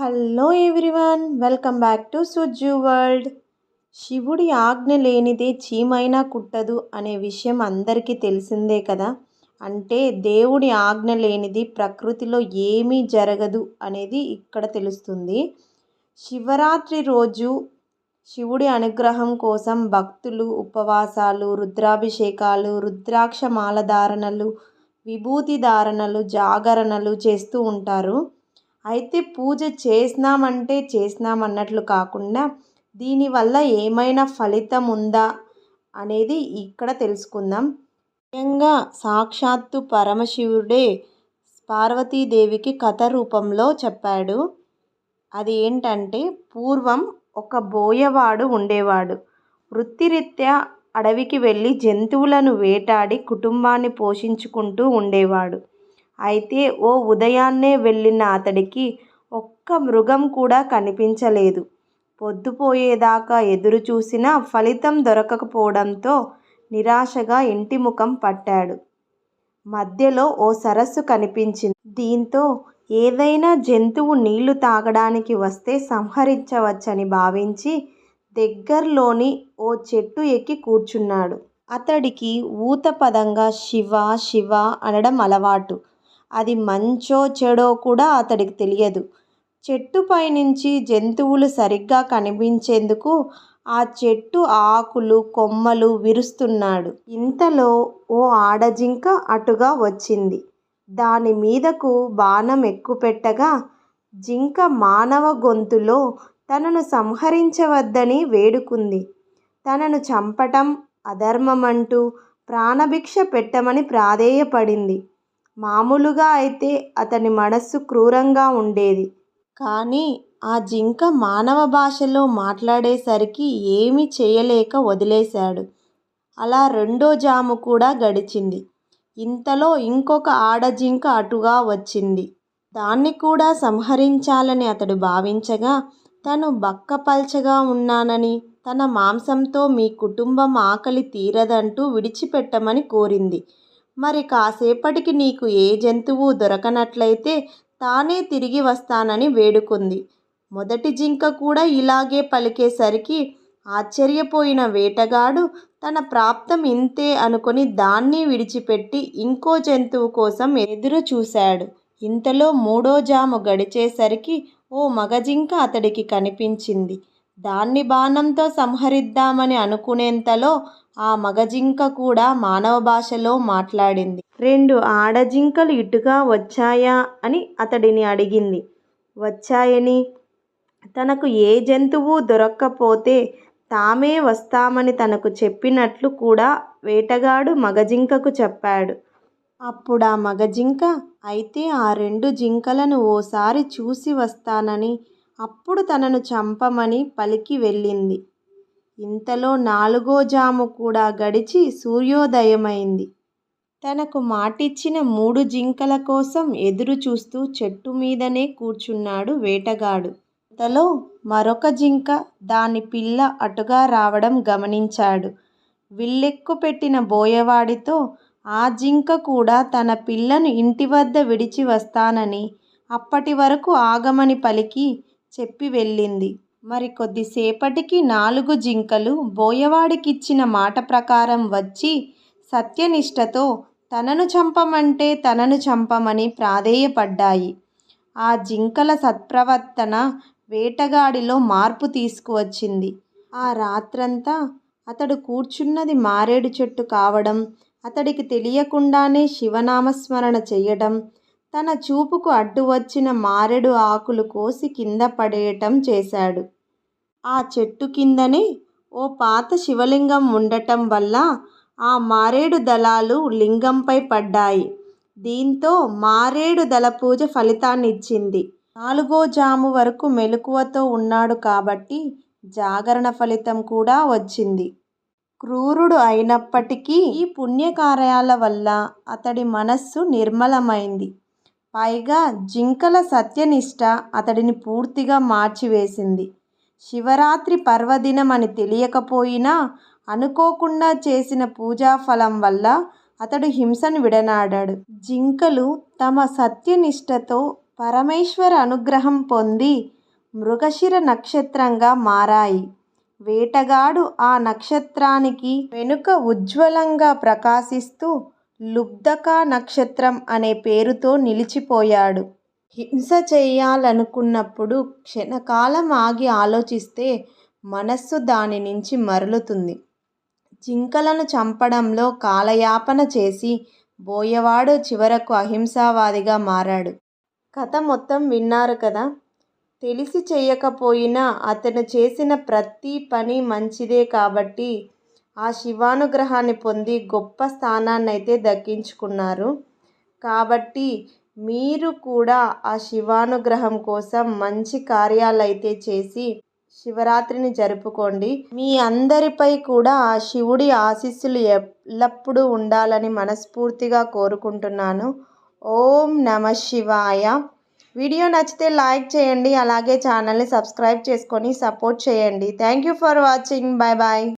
Hello everyone welcome back to Suju world శివుడి ఆజ్ఞ లేనిదే చీమైనా కుట్టదు అనే విషయం అందరికీ తెలిసిందే కదా. అంటే దేవుడి ఆజ్ఞ లేనిది ప్రకృతిలో ఏమీ జరగదు అనేది ఇక్కడ తెలుస్తుంది. శివరాత్రి రోజు శివుడి అనుగ్రహం కోసం భక్తులు ఉపవాసాలు రుద్రాభిషేకాలు రుద్రాక్ష మాల ధారణలు విభూతి ధారణలు జాగరణలు చేస్తూ ఉంటారు. అయితే పూజ చేసినామంటే చేసినామన్నట్లు కాకుండా దీనివల్ల ఏమైనా ఫలితం ఉందా అనేది ఇక్కడ తెలుసుకుందాం. ముఖ్యంగా సాక్షాత్తు పరమశివుడే పార్వతీదేవికి కథ రూపంలో చెప్పాడు. అది ఏంటంటే పూర్వం ఒక బోయవాడు ఉండేవాడు. వృత్తిరీత్యా అడవికి వెళ్ళి జంతువులను వేటాడి కుటుంబాన్ని పోషించుకుంటూ ఉండేవాడు. అయితే ఓ ఉదయాన్నే వెళ్ళిన అతడికి ఒక్క మృగం కూడా కనిపించలేదు. పొద్దుపోయేదాకా ఎదురు చూసినా ఫలితం దొరకకపోవడంతో నిరాశగా ఇంటి ముఖం పట్టాడు. మధ్యలో ఓ సరస్సు కనిపించింది. దీంతో ఏదైనా జంతువు నీళ్ళు తాగడానికి వస్తే సంహరించవచ్చని భావించి దగ్గర్లోని ఓ చెట్టు ఎక్కి కూర్చున్నాడు. అతడికి ఊతపదంగా శివ శివ అనడం అలవాటు. అది మంచో చెడో కూడా అతడికి తెలియదు. చెట్టుపై నుంచి జంతువులు సరిగ్గా కనిపించేందుకు ఆ చెట్టు ఆకులు కొమ్మలు విరుస్తున్నాడు. ఇంతలో ఓ ఆడజింక అటుగా వచ్చింది. దాని మీదకు బాణం ఎక్కుపెట్టగా జింక మానవ గొంతులో తనను సంహరించవద్దని వేడుకుంది. తనను చంపటం అధర్మమంటూ ప్రాణభిక్ష పెట్టమని ప్రాధేయపడింది. మామూలుగా అయితే అతని మనస్సు క్రూరంగా ఉండేది. కానీ ఆ జింక మానవ భాషలో మాట్లాడేసరికి ఏమీ చేయలేక వదిలేశాడు. అలా రెండో జాము కూడా గడిచింది. ఇంతలో ఇంకొక ఆడజింక అటుగా వచ్చింది. దాన్ని కూడా సంహరించాలని అతడు భావించగా తను బక్కపల్చగా ఉన్నానని తన మాంసంతో మీ కుటుంబం ఆకలి తీరదంటూ విడిచిపెట్టమని కోరింది. మరి కాసేపటికి నీకు ఏ జంతువు దొరకనట్లయితే తానే తిరిగి వస్తానని వేడుకుంది. మొదటి జింక కూడా ఇలాగే పలికేసరికి ఆశ్చర్యపోయిన వేటగాడు తన ప్రాప్తం ఇంతే అనుకొని దాన్ని విడిచిపెట్టి ఇంకో జంతువు కోసం ఎదురు చూశాడు. ఇంతలో మూడో జాము గడిచేసరికి ఓ మగజింక అతడికి కనిపించింది. దాన్ని బాణంతో సంహరిద్దామని అనుకునేంతలో ఆ మగజింక కూడా మానవ భాషలో మాట్లాడింది. రెండు ఆడజింకలు ఇటుగా వచ్చాయా అని అతడిని అడిగింది. వచ్చాయని? తనకు ఏ జంతువు దొరక్కపోతే తామే వస్తామని తనకు చెప్పినట్లు కూడా వేటగాడు మగజింకకు చెప్పాడు. అప్పుడు ఆ మగజింక అయితే ఆ రెండు జింకలను ఓసారి చూసి వస్తానని అప్పుడు తనను చంపమని పలికి వెళ్ళింది. ఇంతలో నాలుగో జాము కూడా గడిచి సూర్యోదయమైంది. తనకు మాటిచ్చిన మూడు జింకల కోసం ఎదురు చూస్తూ చెట్టు మీదనే కూర్చున్నాడు వేటగాడు. ఇంతలో మరొక జింక దాని పిల్ల అటుగా రావడం గమనించాడు. విల్లెక్కు పెట్టిన బోయవాడితో ఆ జింక కూడా తన పిల్లను ఇంటి వద్ద విడిచి వస్తానని అప్పటి వరకు ఆగమని పలికి చెప్పి వెళ్ళింది. మరి కొద్దిసేపటికి నాలుగు జింకలు బోయవాడికిచ్చిన మాట ప్రకారం వచ్చి సత్యనిష్టతో తనను చంపమంటే తనను చంపమని ప్రాధేయపడ్డాయి. ఆ జింకల సత్ప్రవర్తన వేటగాడిలో మార్పు తీసుకువచ్చింది. ఆ రాత్రంతా అతడు కూర్చున్నది మారేడు చెట్టు కావడం అతడికి తెలియకుండానే శివనామస్మరణ చేయడం తన చూపుకు అడ్డు వచ్చిన మారెడు ఆకులు కోసి కింద పడేయటం చేశాడు. ఆ చెట్టు కిందనే ఓ పాత శివలింగం ఉండటం వల్ల ఆ మారేడు దళాలు లింగంపై పడ్డాయి. దీంతో మారేడు దళ పూజ ఫలితాన్నిచ్చింది. నాలుగో జాము వరకు మెలకువతో ఉన్నాడు కాబట్టి జాగరణ ఫలితం కూడా వచ్చింది. క్రూరుడు అయినప్పటికీ ఈ పుణ్యకార్యాల వల్ల అతడి మనస్సు నిర్మలమైంది. పైగా జింకల సత్యనిష్ట అతడిని పూర్తిగా మార్చివేసింది. శివరాత్రి పర్వదినం అని తెలియకపోయినా అనుకోకుండా చేసిన పూజా ఫలం వల్ల అతడు హింసను విడనాడాడు. జింకలు తమ సత్యనిష్టతో పరమేశ్వర అనుగ్రహం పొంది మృగశిర నక్షత్రంగా మారాయి. వేటగాడు ఆ నక్షత్రానికి వెనుక ఉజ్వలంగా ప్రకాశిస్తూ లుబ్ధకా నక్షత్రం అనే పేరుతో నిలిచిపోయాడు. హింస చేయాలనుకున్నప్పుడు క్షణకాలం ఆగి ఆలోచిస్తే మనస్సు దాని నుంచి మరలుతుంది. జింకలను చంపడంలో కాలయాపన చేసి బోయవాడు చివరకు అహింసావాదిగా మారాడు. కథ మొత్తం విన్నారు కదా? తెలిసి చేయకపోయినా అతను చేసిన ప్రతి పని మంచిదే కాబట్టి ఆ శివానుగ్రహాన్ని పొంది గొప్ప స్థానాన్ని అయితే దక్కించుకున్నారు. కాబట్టి మీరు కూడా ఆ శివానుగ్రహం కోసం మంచి కార్యాలు అయితే చేసి శివరాత్రిని జరుపుకోండి. మీ అందరిపై కూడా ఆ శివుడి ఆశీస్సులు ఎల్లప్పుడూ ఉండాలని మనస్ఫూర్తిగా కోరుకుంటున్నాను. ఓం నమ శివాయ. వీడియో నచ్చితే లైక్ చేయండి అలాగే ఛానల్ని సబ్స్క్రైబ్ చేసుకొని సపోర్ట్ చేయండి. Thank you for watching. Bye bye